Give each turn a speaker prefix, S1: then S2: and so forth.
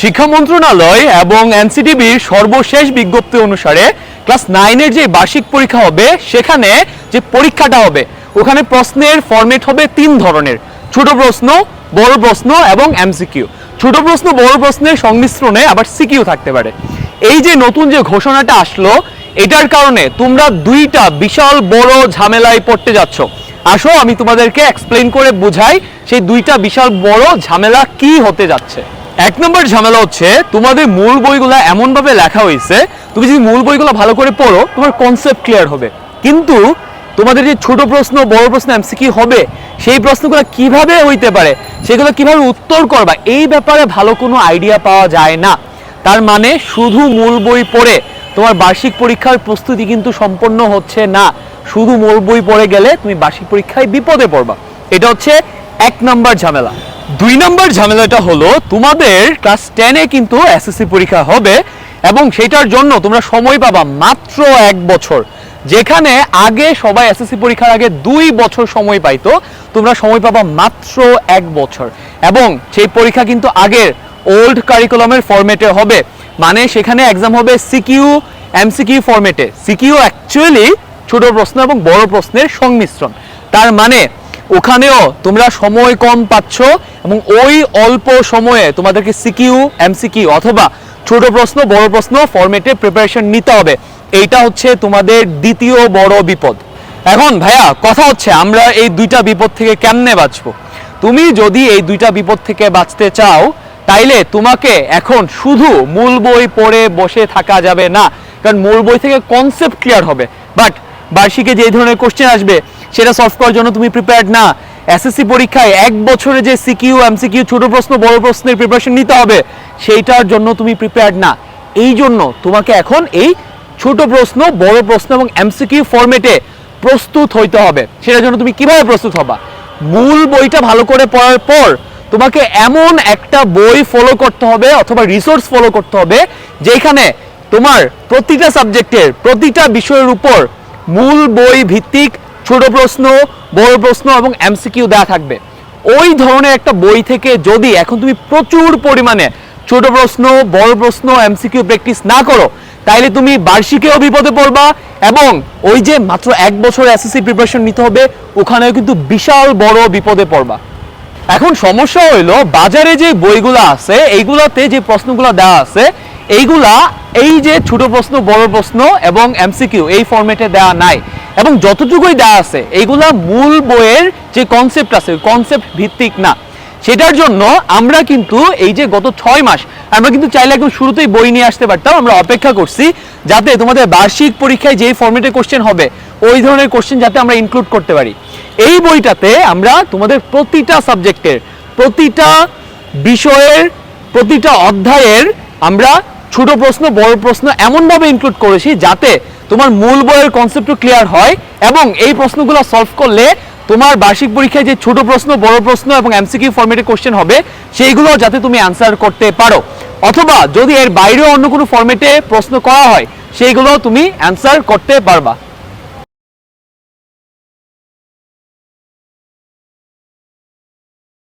S1: শিক্ষা মন্ত্রণালয় এবং এনসিটিভির সর্বশেষ বিজ্ঞপ্তি অনুসারে ক্লাস নাইনের যে বার্ষিক পরীক্ষা হবে, সেখানে যে পরীক্ষাটা হবে, ওখানে প্রশ্নের ফরম্যাট হবে তিন ধরনের। ছোট প্রশ্ন, বড় প্রশ্ন এবং এমসিকিউ ছোট প্রশ্ন, বড় প্রশ্নের সংমিশ্রণে আবার সিকিউ থাকতে পারে। এই যে নতুন যে ঘোষণাটা আসলো, এটার কারণে তোমরা দুইটা বিশাল, বড় ঝামেলায় পড়তে যাচ্ছ। আসো, আমি তোমাদেরকে এক্সপ্লেন করে বুঝাই, সেই দুইটা বিশাল, বড় ঝামেলা কি হতে যাচ্ছে। এক নম্বর ঝামেলা হচ্ছে, তোমাদের মূল বইগুলো এমন ভাবে লেখা হয়েছে, তুমি যদি মূল বইগুলো ভালো করে পড়ো, তোমার কনসেপ্ট ক্লিয়ার হবে। কিন্তু তোমাদের যে ছোট প্রশ্ন, বড় প্রশ্ন এমসিকি হবে, সেই প্রশ্নগুলো কীভাবে হইতে পারে, সেগুলো কীভাবে উত্তর করবা, এই ব্যাপারে ভালো কোনো আইডিয়া পাওয়া যায় না। তার মানে শুধু মূল বই পড়ে তোমার বার্ষিক পরীক্ষার প্রস্তুতি কিন্তু সম্পন্ন হচ্ছে না। শুধু মূল বই পড়ে গেলে তুমি বার্ষিক পরীক্ষায় বিপদে পড়বা। এটা হচ্ছে এক নম্বর ঝামেলা। দুই নম্বর ঝামেলাটা হলো, তোমাদের ক্লাস টেনে কিন্তু এসএসসি পরীক্ষা হবে এবং সেটার জন্য তোমরা সময় পাবা মাত্র এক বছর। যেখানে আগে সবাই এসএসসি পরীক্ষার আগে দুই বছর সময় পাইতো, তোমরা সময় পাবা মাত্র এক বছর। এবং সেই পরীক্ষা কিন্তু আগের ওল্ড কারিকুলামের ফরম্যাটে হবে। মানে সেখানে এক্সাম হবে সিকিউ এমসিকিউ ফরম্যাটে সিকিউ অ্যাকচুয়ালি ছোট প্রশ্ন এবং বড় প্রশ্নের সংমিশ্রণ। তার মানে ওখানেও তোমরা সময় কম পাচ্ছ এবং ওই অল্প সময়ে তোমাদেরকে সিকিউ, এমসিকিউ অথবা ছোট প্রশ্ন, বড় প্রশ্ন ফরম্যাটে প্রিপারেশন নিতে হবে। এইটা হচ্ছে তোমাদের দ্বিতীয় বড় বিপদ। এখন ভাইয়া, কথা হচ্ছে আমরা এই দুইটা বিপদ থেকে কেমনে বাঁচবো? তুমি যদি এই দুইটা বিপদ থেকে বাঁচতে চাও, তাইলে তোমাকে এখন শুধু মূল বই পড়ে বসে থাকা যাবে না। কারণ মূল বই থেকে কনসেপ্ট ক্লিয়ার হবে। বাট বার্ষিকে যে ধরনের কোশ্চেন আসবে সেটা সলভ করার জন্য তুমি প্রিপেয়ার্ড না। এসএসসি পরীক্ষায় এক বছরে যে সিকিউ এমসিকিউ ছোট প্রশ্ন, বড় প্রশ্নের প্রিপারেশন নিতে হবে, সেইটার জন্য তুমি প্রিপেয়ার্ড না। এই জন্য তোমাকে এখন এই ছোট প্রশ্ন, বড় প্রশ্ন এবং এমসিকিউ ফরম্যাটে প্রস্তুত হইতে হবে। সেটার জন্য তুমি কীভাবে প্রস্তুত হবা? মূল বইটা ভালো করে পড়ার পর তোমাকে এমন একটা বই ফলো করতে হবে অথবা রিসোর্স ফলো করতে হবে, যেখানে তোমার প্রতিটা সাবজেক্টের প্রতিটা বিষয়ের উপর মূল বই ভিত্তিক ছোট প্রশ্ন, বড় প্রশ্ন এবং এমসিকিউ দেওয়া থাকবে। ওই ধরনের একটা বই থেকে যদি এখন তুমি প্রচুর পরিমাণে ছোট প্রশ্ন, বড় প্রশ্ন এমসিকিউ প্র্যাকটিস না করো, তাইলে তুমি বার্ষিকেও বিপদে পড়বা এবং ওই যে মাত্র এক বছর এসএসসি প্রিপারেশন নিতে হবে, ওখানেও কিন্তু বিশাল বড় বিপদে পড়বা। এখন সমস্যা হইল, বাজারে যে বইগুলো আছে, এইগুলাতে যে প্রশ্নগুলো দেওয়া আছে, এইগুলা এই যে ছোট প্রশ্ন, বড় প্রশ্ন এবং এমসিকিউ এই ফরম্যাটে দেওয়া নাই। এবং যতটুকুই দেওয়া আছে, এইগুলা মূল বইয়ের যে কনসেপ্ট আছে কনসেপ্ট ভিত্তিক না। সেটার জন্য আমরা কিন্তু এই যে গত ছয় মাস, আমরা কিন্তু চাইলে একদম শুরুতেই বই নিয়ে আসতে পারতাম, আমরা অপেক্ষা করছি যাতে তোমাদের বার্ষিক পরীক্ষায় যেই ফরম্যাটে কোশ্চেন হবে, ওই ধরনের কোশ্চেন যাতে আমরা ইনক্লুড করতে পারি। এই বইটাতে আমরা তোমাদের প্রতিটা সাবজেক্টের প্রতিটা বিষয়ের, প্রতিটা অধ্যায়ের আমরা ছোট প্রশ্ন, বড় প্রশ্ন এমনভাবে ইনক্লুড করেছি যাতে তোমার মূল বইয়ের কনসেপ্ট ক্লিয়ার হয় এবং এই প্রশ্নগুলো সলভ করলে তোমার বার্ষিক পরীক্ষায় যে ছোট প্রশ্ন, বড় প্রশ্ন এবং এমসিকিউ ফরম্যাটে কোশ্চেন হবে সেইগুলো যাতে তুমি অ্যান্সার করতে পারো। অথবা যদি এর বাইরেও অন্য কোনো ফর্মেটে প্রশ্ন করা হয় সেইগুলো তুমি অ্যান্সার করতে পারবা।